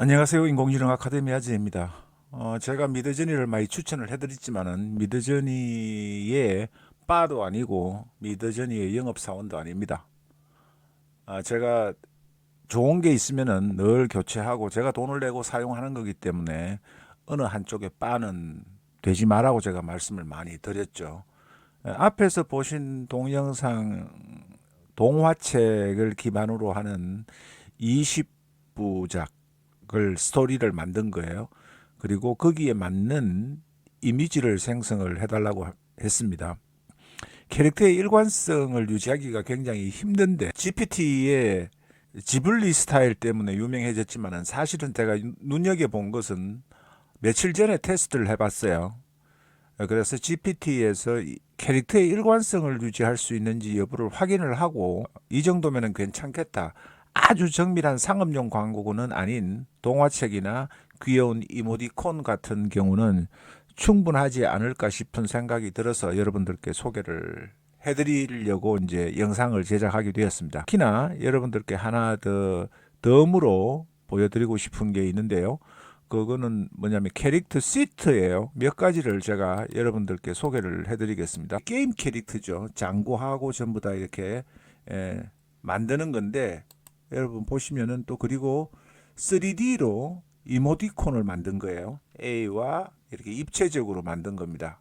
안녕하세요. 인공지능 아카데미 아재입니다. 어, 제가 미드저니를 많이 추천을 해드렸지만은 미드저니의 바도 아니고 미드저니의 영업사원도 아닙니다. 아, 제가 좋은 게 있으면은 늘 교체하고 제가 돈을 내고 사용하는 거기 때문에 어느 한쪽에 빠는 되지 마라고 제가 말씀을 많이 드렸죠. 에, 앞에서 보신 동영상 동화책을 기반으로 하는 20부작 을 스토리를 만든 거예요. 그리고 거기에 맞는 이미지를 생성을 해달라고 하- 했습니다. 캐릭터의 일관성을 유지하기가 굉장히 힘든데 GPT의 지블리 스타일 때문에 유명해졌지만은 사실은 제가 눈여겨 본 것은 며칠 전에 테스트를 해봤어요. 그래서 GPT에서 캐릭터의 일관성을 유지할 수 있는지 여부를 확인을 하고 이 정도면은 괜찮겠다. 아주 정밀한 상업용 광고는 아닌 동화책이나 귀여운 이모티콘 같은 경우는 충분하지 않을까 싶은 생각이 들어서 여러분들께 소개를 해드리려고 이제 영상을 제작하게 되었습니다. 특히나 여러분들께 하나 더 덤으로 보여드리고 싶은 게 있는데요. 그거는 뭐냐면 캐릭터 시트예요. 몇 가지를 제가 여러분들께 소개를 해드리겠습니다. 게임 캐릭터죠. 장구하고 전부 다 이렇게 에, 만드는 건데 여러분 보시면은 또 그리고 3D로 이모티콘을 만든 거예요. A와 이렇게 입체적으로 만든 겁니다.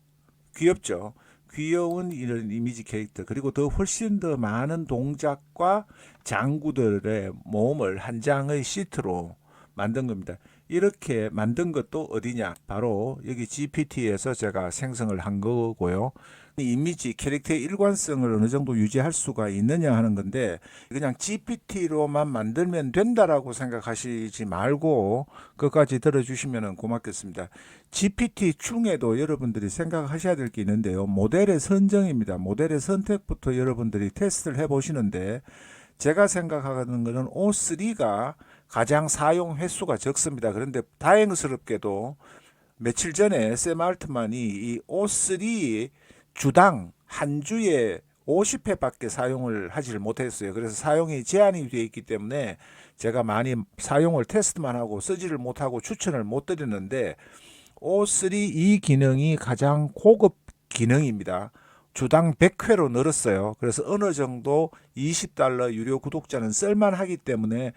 귀엽죠? 귀여운 이런 이미지 캐릭터 그리고 더 훨씬 더 많은 동작과 장구들의 모음을 한 장의 시트로 만든 겁니다. 이렇게 만든 것도 어디냐? 바로 여기 GPT에서 제가 생성을 한 거고요. 이미지 캐릭터의 일관성을 어느 정도 유지할 수가 있느냐 하는 건데 그냥 GPT로만 만들면 된다라고 생각하시지 말고 끝까지 들어주시면 고맙겠습니다. GPT 중에도 여러분들이 생각하셔야 될 게 있는데요. 모델의 선정입니다. 모델의 선택부터 여러분들이 테스트를 해보시는데 제가 생각하는 것은 O3가 가장 사용 횟수가 적습니다. 그런데 다행스럽게도 며칠 전에 샘 알트만이 이 O3 주당 한 주에 50회밖에 사용을 하지를 못했어요. 그래서 사용이 제한이 되어 있기 때문에 제가 많이 사용을 테스트만 하고 쓰지를 못하고 추천을 못 드리는데 O3 이 기능이 가장 고급 기능입니다. 주당 100회로 늘었어요. 그래서 어느 정도 20달러 유료 구독자는 쓸만하기 때문에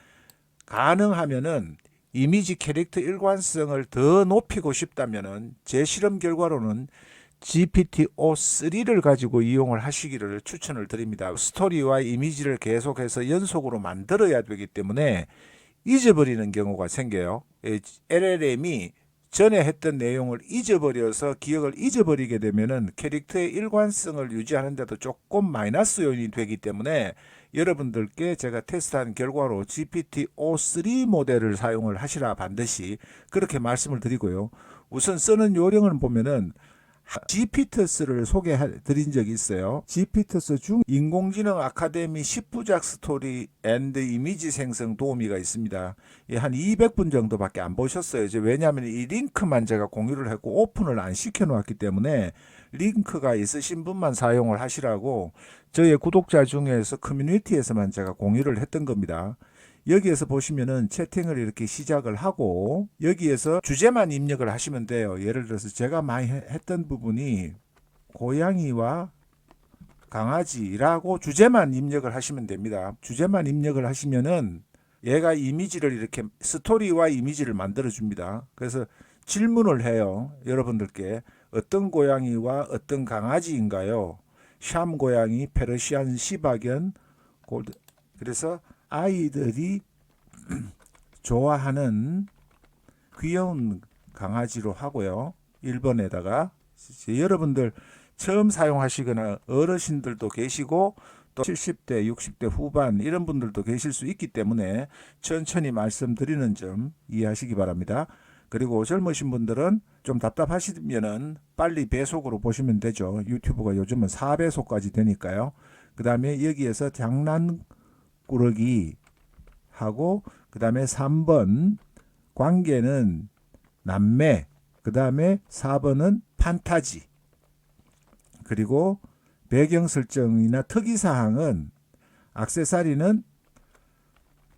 가능하면은 이미지 캐릭터 일관성을 더 높이고 싶다면은 제 실험 결과로는 GPT-O3를 가지고 이용을 하시기를 추천을 드립니다. 스토리와 이미지를 계속해서 연속으로 만들어야 되기 때문에 잊어버리는 경우가 생겨요. 예, LLM이 전에 했던 내용을 잊어버려서 기억을 잊어버리게 되면은 캐릭터의 일관성을 유지하는데도 조금 마이너스 요인이 되기 때문에 여러분들께 제가 테스트한 결과로 GPT-O3 모델을 사용을 하시라 반드시 그렇게 말씀을 드리고요. 우선 쓰는 요령을 보면은 GPTS를 소개해 드린 적이 있어요. GPTS 중 인공지능 아카데미 10부작 스토리 앤드 이미지 생성 도우미가 있습니다. 예, 한 200분 정도밖에 안 보셨어요. 왜냐하면 이 링크만 제가 공유를 했고 오픈을 안 시켜 놓았기 때문에 링크가 있으신 분만 사용을 하시라고 저의 구독자 중에서 커뮤니티에서만 제가 공유를 했던 겁니다. 여기에서 보시면은 채팅을 이렇게 시작을 하고 여기에서 주제만 입력을 하시면 돼요. 예를 들어서 제가 많이 해- 했던 부분이 고양이와 강아지라고 주제만 입력을 하시면 됩니다. 주제만 입력을 하시면은 얘가 이미지를 이렇게 스토리와 이미지를 만들어 줍니다. 그래서 질문을 해요. 여러분들께 어떤 고양이와 어떤 강아지인가요? 샴 고양이, 페르시안 시바견, 골드. 그래서 아이들이 좋아하는 귀여운 강아지로 하고요. 1번에다가 여러분들 처음 사용하시거나 어르신들도 계시고 또 70대, 60대 후반 이런 분들도 계실 수 있기 때문에 천천히 말씀드리는 점 이해하시기 바랍니다. 그리고 젊으신 분들은 좀 답답하시면은 빨리 배속으로 보시면 되죠. 유튜브가 요즘은 4배속까지 되니까요. 그 다음에 여기에서 장난꾸러기 하고 그 다음에 3번 관계는 남매 그 다음에 4번은 판타지 그리고 배경 설정이나 특이사항은 악세사리는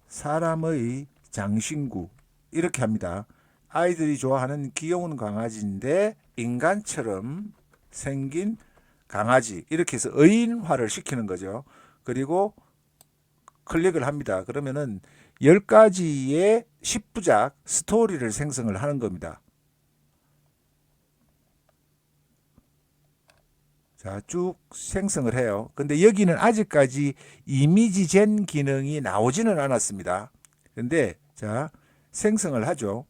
사람의 장신구 이렇게 합니다. 아이들이 좋아하는 귀여운 강아지인데 인간처럼 생긴 강아지 이렇게 해서 의인화를 시키는 거죠. 그리고 클릭을 합니다. 그러면은 10가지의 10부작 스토리를 생성을 하는 겁니다. 자, 쭉 생성을 해요. 근데 여기는 아직까지 이미지 젠 기능이 나오지는 않았습니다. 근데 자, 생성을 하죠.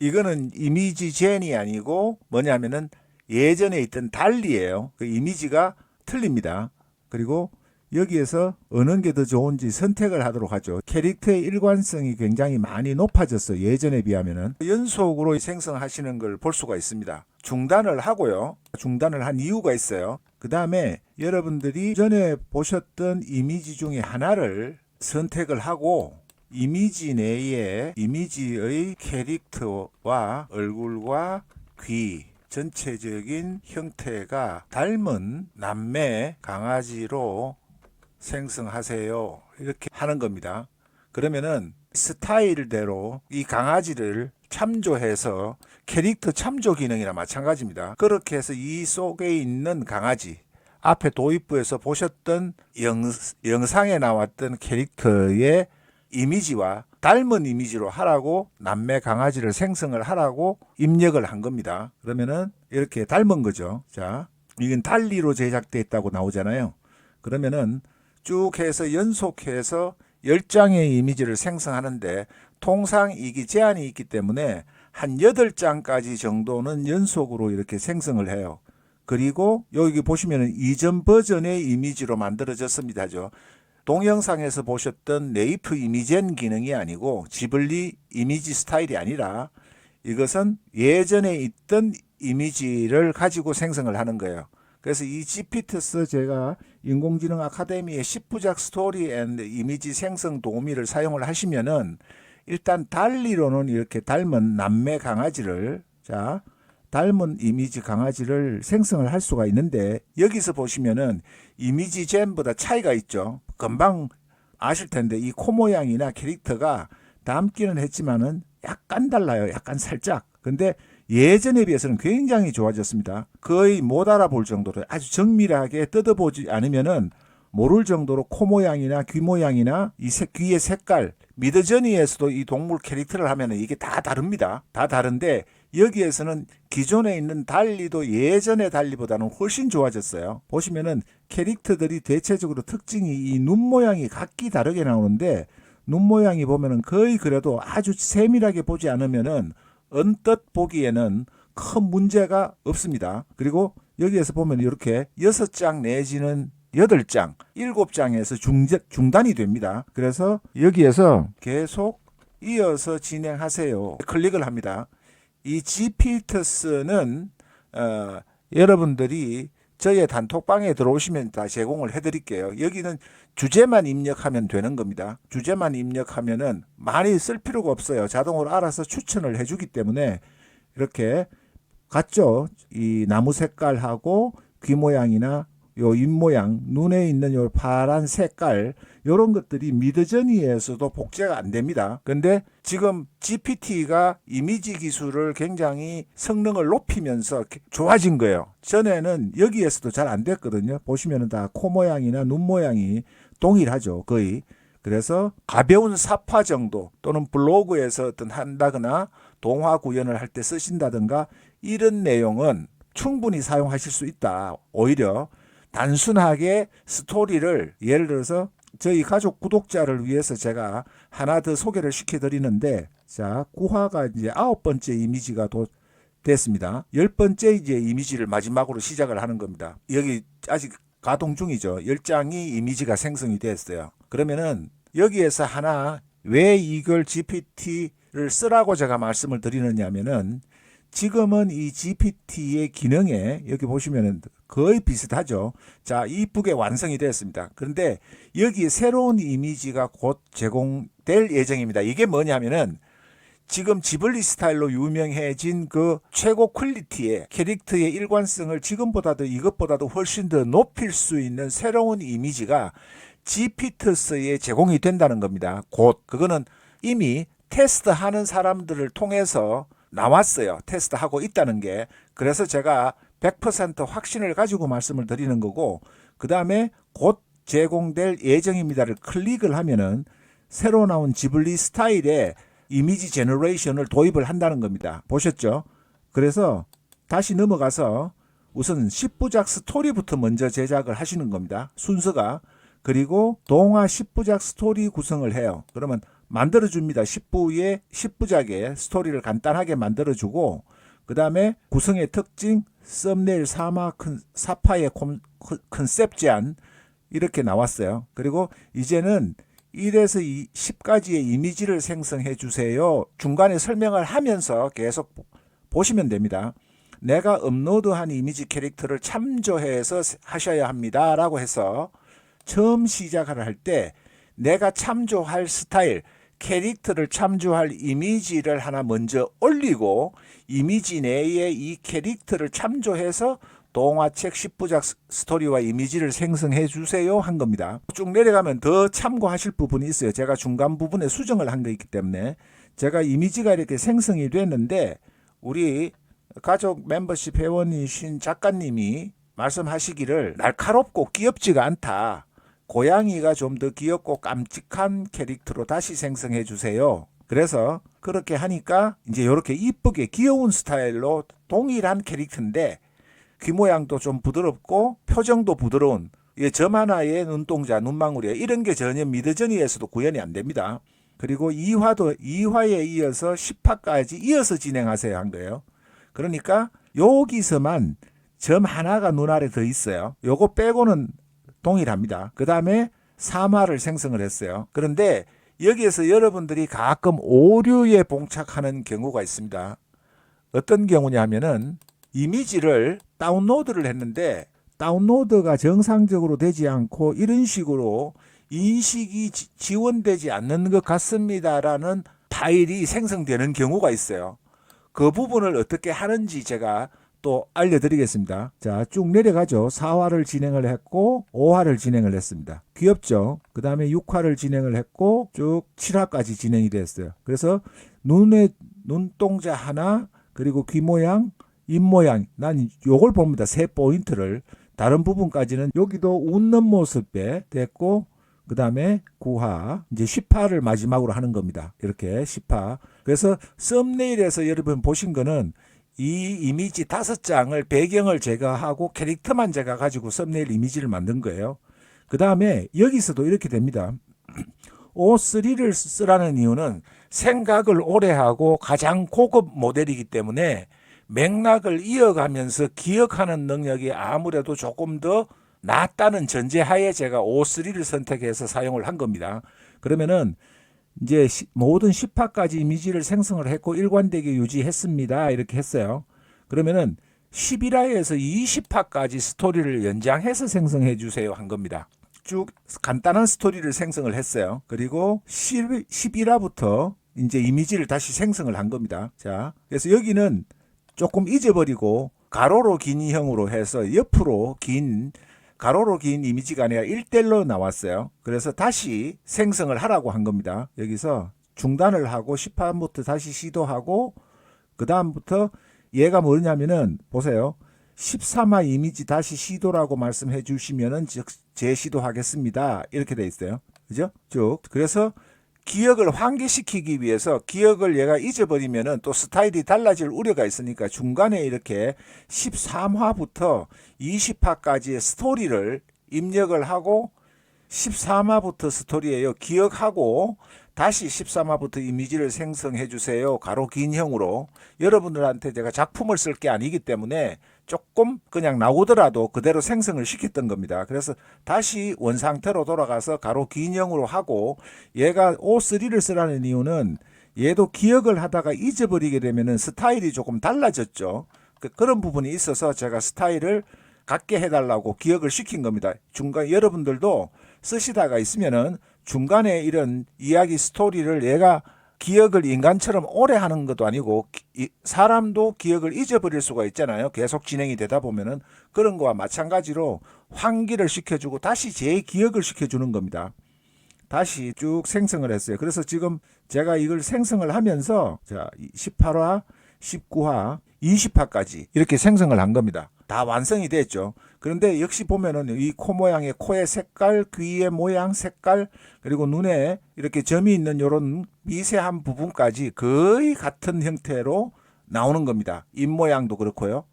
이거는 이미지 젠이 아니고 뭐냐면은 예전에 있던 달리예요. 그 이미지가 틀립니다. 그리고 여기에서 어느 게 더 좋은지 선택을 하도록 하죠. 캐릭터의 일관성이 굉장히 많이 높아졌어요. 예전에 비하면은 연속으로 생성하시는 걸 볼 수가 있습니다. 중단을 하고요. 중단을 한 이유가 있어요. 그 다음에 여러분들이 전에 보셨던 이미지 중에 하나를 선택을 하고 이미지 내에 이미지의 캐릭터와 얼굴과 귀 전체적인 형태가 닮은 남매 강아지로 생성하세요. 이렇게 하는 겁니다. 그러면은 스타일대로 이 강아지를 참조해서 캐릭터 참조 기능이나 마찬가지입니다. 그렇게 해서 이 속에 있는 강아지 앞에 도입부에서 보셨던 영, 영상에 나왔던 캐릭터의 이미지와 닮은 이미지로 하라고 남매 강아지를 생성을 하라고 입력을 한 겁니다. 그러면은 이렇게 닮은 거죠. 자, 이건 달리로 제작돼 있다고 나오잖아요. 그러면은 쭉 해서 연속해서 10장의 이미지를 생성하는데 통상 이게 제한이 있기 때문에 한 8장까지 정도는 연속으로 이렇게 생성을 해요. 그리고 여기 보시면은 이전 버전의 이미지로 만들어졌습니다죠. 동영상에서 보셨던 네이프 이미젠 기능이 아니고 지블리 이미지 스타일이 아니라 이것은 예전에 있던 이미지를 가지고 생성을 하는 거예요. 그래서 이 GPTS 제가 인공지능 아카데미의 10부작 스토리 앤 이미지 생성 도우미를 사용을 하시면은 일단 달리로는 이렇게 닮은 남매 강아지를 자 닮은 이미지 강아지를 생성을 할 수가 있는데 여기서 보시면은 이미지 젠보다 차이가 있죠. 금방 아실 텐데 이 코 모양이나 캐릭터가 닮기는 했지만은 약간 달라요. 약간 살짝. 근데 예전에 비해서는 굉장히 좋아졌습니다. 거의 못 알아볼 정도로 아주 정밀하게 뜯어보지 않으면은 모를 정도로 코 모양이나 귀 모양이나 이 색, 귀의 색깔, 미드저니에서도 이 동물 캐릭터를 하면은 이게 다 다릅니다. 다 다른데 여기에서는 기존에 있는 달리도 예전의 달리보다는 훨씬 좋아졌어요. 보시면은 캐릭터들이 대체적으로 특징이 이 눈 모양이 각기 다르게 나오는데 눈 모양이 보면은 거의 그래도 아주 세밀하게 보지 않으면은 언뜻 보기에는 큰 문제가 없습니다. 그리고 여기에서 보면 이렇게 여섯 장 내지는 여덟 장, 일곱 장에서 중단이 됩니다. 그래서 여기에서 계속 이어서 진행하세요. 클릭을 합니다. 이 G필터스는 어, 여러분들이 저의 단톡방에 들어오시면 다 제공을 해드릴게요. 여기는 주제만 입력하면 되는 겁니다. 주제만 입력하면은 많이 쓸 필요가 없어요. 자동으로 알아서 추천을 해주기 때문에 이렇게 같죠? 이 나무 색깔하고 귀 모양이나 요 입 모양, 눈에 있는 요 파란 색깔 요런 것들이 미드저니에서도 복제가 안 됩니다. 근데 지금 GPT가 이미지 기술을 굉장히 성능을 높이면서 좋아진 거예요. 전에는 여기에서도 잘 안 됐거든요. 보시면은 다 코 모양이나 눈 모양이 동일하죠. 거의. 그래서 가벼운 사파 정도 또는 블로그에서 어떤 한다거나 동화 구현을 할 때 쓰신다든가 이런 내용은 충분히 사용하실 수 있다. 오히려 단순하게 스토리를 예를 들어서 저희 가족 구독자를 위해서 제가 하나 더 소개를 시켜 드리는데 자, 구화가 이제 아홉 번째 이미지가 도, 됐습니다. 열 번째 이제 이미지를 마지막으로 시작을 하는 겁니다. 여기 아직 가동 중이죠. 열 장이 이미지가 생성이 됐어요. 그러면은 여기에서 하나 왜 이걸 GPT를 쓰라고 제가 말씀을 드리느냐면은 지금은 이 GPT의 기능에 여기 보시면은 거의 비슷하죠. 자, 이쁘게 완성이 되었습니다. 그런데 여기 새로운 이미지가 곧 제공될 예정입니다. 이게 뭐냐면은 지금 지블리 스타일로 유명해진 그 최고 퀄리티의 캐릭터의 일관성을 지금보다도 이것보다도 훨씬 더 높일 수 있는 새로운 이미지가 GPT스에 제공이 된다는 겁니다. 곧 그거는 이미 테스트하는 사람들을 통해서 나왔어요. 테스트하고 있다는 게. 그래서 제가 100% 확신을 가지고 말씀을 드리는 거고 그 다음에 곧 제공될 예정입니다를 클릭을 하면은 새로 나온 지블리 스타일의 이미지 제너레이션을 도입을 한다는 겁니다. 보셨죠? 그래서 다시 넘어가서 우선 10부작 스토리부터 먼저 제작을 하시는 겁니다. 순서가. 그리고 동화 10부작 스토리 구성을 해요. 그러면 만들어줍니다. 10부의 10부작의 스토리를 간단하게 만들어주고 그 다음에 구성의 특징, 썸네일 사마 컨, 사파의 콘, 컨셉 제안 이렇게 나왔어요. 그리고 이제는 1에서 2, 10까지의 이미지를 생성해 주세요. 중간에 설명을 하면서 계속 보시면 됩니다. 내가 업로드한 이미지 캐릭터를 참조해서 하셔야 합니다. 라고 해서 처음 시작을 할 때 내가 참조할 스타일, 캐릭터를 참조할 이미지를 하나 먼저 올리고 이미지 내에 이 캐릭터를 참조해서 동화책 10부작 스토리와 이미지를 생성해 주세요 한 겁니다. 쭉 내려가면 더 참고하실 부분이 있어요. 제가 중간 부분에 수정을 한거 있기 때문에 제가 이미지가 이렇게 생성이 됐는데 우리 가족 멤버십 회원이신 작가님이 말씀하시기를 날카롭고 귀엽지가 않다. 고양이가 좀 더 귀엽고 깜찍한 캐릭터로 다시 생성해 주세요. 그래서 그렇게 하니까 이제 이렇게 이쁘게 귀여운 스타일로 동일한 캐릭터인데 귀 모양도 좀 부드럽고 표정도 부드러운 예, 점 하나에 눈동자, 눈망울이에 이런 게 전혀 미드저니에서도 구현이 안 됩니다. 그리고 2화도 2화에 이어서 10화까지 이어서 진행하세요 한 거예요. 그러니까 여기서만 점 하나가 눈 아래 더 있어요. 요거 빼고는 동일합니다. 그 다음에 3화를 생성을 했어요. 그런데 여기에서 여러분들이 가끔 오류에 봉착하는 경우가 있습니다. 어떤 경우냐 하면은 이미지를 다운로드를 했는데 다운로드가 정상적으로 되지 않고 이런 식으로 인식이 지- 지원되지 않는 것 같습니다라는 파일이 생성되는 경우가 있어요. 그 부분을 어떻게 하는지 제가 또 알려드리겠습니다. 자, 쭉 내려가죠. 4화를 진행을 했고 5화를 진행을 했습니다. 귀엽죠? 그 다음에 6화를 진행을 했고 쭉 7화까지 진행이 됐어요. 그래서 눈의 눈동자 하나 그리고 귀 모양, 입 모양 난 요걸 봅니다. 세 포인트를 다른 부분까지는 여기도 웃는 모습에 됐고 그 다음에 9화 이제 10화를 마지막으로 하는 겁니다. 이렇게 10화. 그래서 썸네일에서 여러분 보신 거는 이 이미지 다섯 장을 배경을 제거하고 캐릭터만 제가 가지고 썸네일 이미지를 만든 거예요. 그 다음에 여기서도 이렇게 됩니다. O3를 쓰라는 이유는 생각을 오래 하고 가장 고급 모델이기 때문에 맥락을 이어가면서 기억하는 능력이 아무래도 조금 더 낫다는 전제하에 제가 O3를 선택해서 사용을 한 겁니다. 그러면은 이제 시- 모든 10화까지 이미지를 생성을 했고 일관되게 유지했습니다. 이렇게 했어요. 그러면은 11화에서 20화까지 스토리를 연장해서 생성해 주세요 한 겁니다. 쭉 간단한 스토리를 생성을 했어요. 그리고 11화부터 이제 이미지를 다시 생성을 한 겁니다. 자, 그래서 여기는 조금 잊어버리고 가로로 긴 형으로 해서 옆으로 긴 가로로 긴 이미지가 아니라 1대1로 나왔어요. 그래서 다시 생성을 하라고 한 겁니다. 여기서 중단을 하고 10판부터 다시 시도하고 그 다음부터 얘가 뭐냐면은 보세요. 13화 이미지 다시 시도라고 말씀해 주시면은 즉 재시도하겠습니다. 이렇게 돼 있어요. 그죠? 쭉. 그래서 기억을 환기시키기 위해서 기억을 얘가 잊어버리면은 또 스타일이 달라질 우려가 있으니까 중간에 이렇게 13화부터 20화까지의 스토리를 입력을 하고 13화부터 스토리예요. 기억하고 다시 13화부터 이미지를 생성해 주세요. 가로 긴 형으로. 여러분들한테 제가 작품을 쓸 게 아니기 때문에 조금 그냥 나오더라도 그대로 생성을 시켰던 겁니다. 그래서 다시 원상태로 돌아가서 가로 긴 형으로 하고 얘가 O3를 쓰라는 이유는 얘도 기억을 하다가 잊어버리게 되면은 스타일이 조금 달라졌죠. 그, 그런 부분이 있어서 제가 스타일을 갖게 해달라고 기억을 시킨 겁니다. 중간 여러분들도 쓰시다가 있으면은 중간에 이런 이야기 스토리를 얘가 기억을 인간처럼 오래 하는 것도 아니고 사람도 기억을 잊어버릴 수가 있잖아요. 계속 진행이 되다 보면은 그런 거와 마찬가지로 환기를 시켜주고 다시 재기억을 시켜주는 겁니다. 다시 쭉 생성을 했어요. 그래서 지금 제가 이걸 생성을 하면서 자 18화, 19화, 20화까지 이렇게 생성을 한 겁니다. 다 완성이 됐죠. 그런데 역시 보면은 이 코 모양의 코의 색깔, 귀의 모양, 색깔, 그리고 눈에 이렇게 점이 있는 요런 미세한 부분까지 거의 같은 형태로 나오는 겁니다. 입 모양도 그렇고요.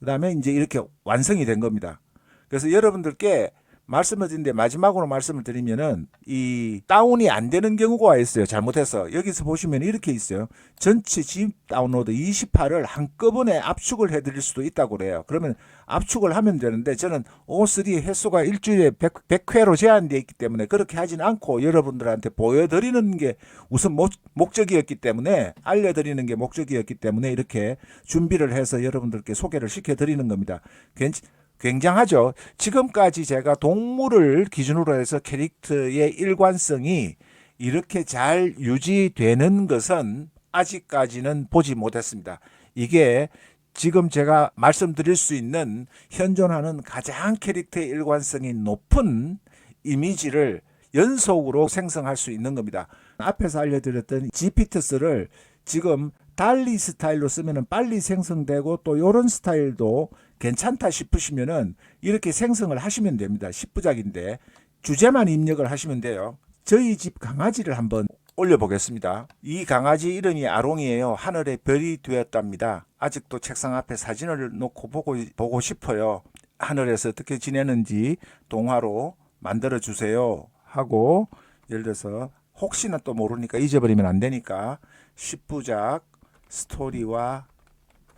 그 다음에 이제 이렇게 완성이 된 겁니다. 그래서 여러분들께 말씀을 드린데 마지막으로 말씀을 드리면은 이 다운이 안 되는 경우가 있어요. 잘못해서 여기서 보시면 이렇게 있어요. 전체 집 다운로드 28을 한꺼번에 압축을 해드릴 수도 있다고 그래요. 그러면 압축을 하면 되는데 저는 O3 횟수가 일주일에 100, 회로 제한되어 있기 때문에 그렇게 하진 않고 여러분들한테 보여드리는 게 우선 목, 목적이었기 때문에 알려드리는 게 목적이었기 때문에 이렇게 준비를 해서 여러분들께 소개를 시켜드리는 겁니다. 괜찮 굉장하죠. 지금까지 제가 동물을 기준으로 해서 캐릭터의 일관성이 이렇게 잘 유지되는 것은 아직까지는 보지 못했습니다. 이게 지금 제가 말씀드릴 수 있는 현존하는 가장 캐릭터의 일관성이 높은 이미지를 연속으로 생성할 수 있는 겁니다. 앞에서 알려드렸던 GPT스를 지금 달리 스타일로 쓰면은 빨리 생성되고 또 요런 스타일도 괜찮다 싶으시면은 이렇게 생성을 하시면 됩니다. 10부작인데 주제만 입력을 하시면 돼요. 저희 집 강아지를 한번 올려보겠습니다. 이 강아지 이름이 아롱이에요. 하늘에 별이 되었답니다. 아직도 책상 앞에 사진을 놓고 보고, 보고 싶어요. 하늘에서 어떻게 지내는지 동화로 만들어 주세요. 하고 예를 들어서 혹시나 또 모르니까 잊어버리면 안 되니까 10부작 스토리와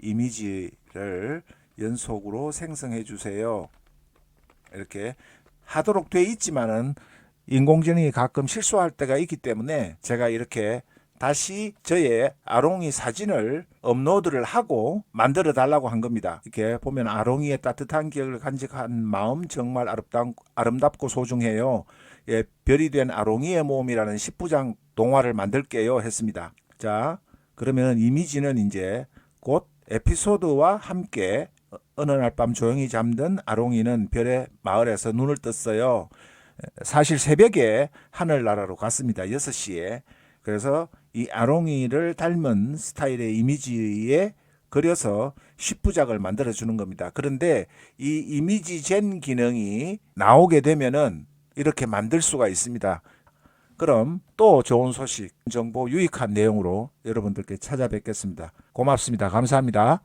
이미지를 연속으로 생성해 주세요. 이렇게 하도록 돼 있지만은 인공지능이 가끔 실수할 때가 있기 때문에 제가 이렇게 다시 저의 아롱이 사진을 업로드를 하고 만들어 달라고 한 겁니다. 이렇게 보면 아롱이의 따뜻한 기억을 간직한 마음 정말 아름답, 아름답고 소중해요. 예, 별이 된 아롱이의 몸이라는 10부장 동화를 만들게요 했습니다. 자, 그러면 이미지는 이제 곧 에피소드와 함께 어- 어느 날 밤 조용히 잠든 아롱이는 별의 마을에서 눈을 떴어요. 사실 새벽에 하늘나라로 갔습니다. 6시에. 그래서 이 아롱이를 닮은 스타일의 이미지에 그려서 10부작을 만들어 주는 겁니다. 그런데 이 이미지 젠 기능이 나오게 되면은 이렇게 만들 수가 있습니다. 그럼 또 좋은 소식, 정보, 유익한 내용으로 여러분들께 찾아뵙겠습니다. 고맙습니다. 감사합니다.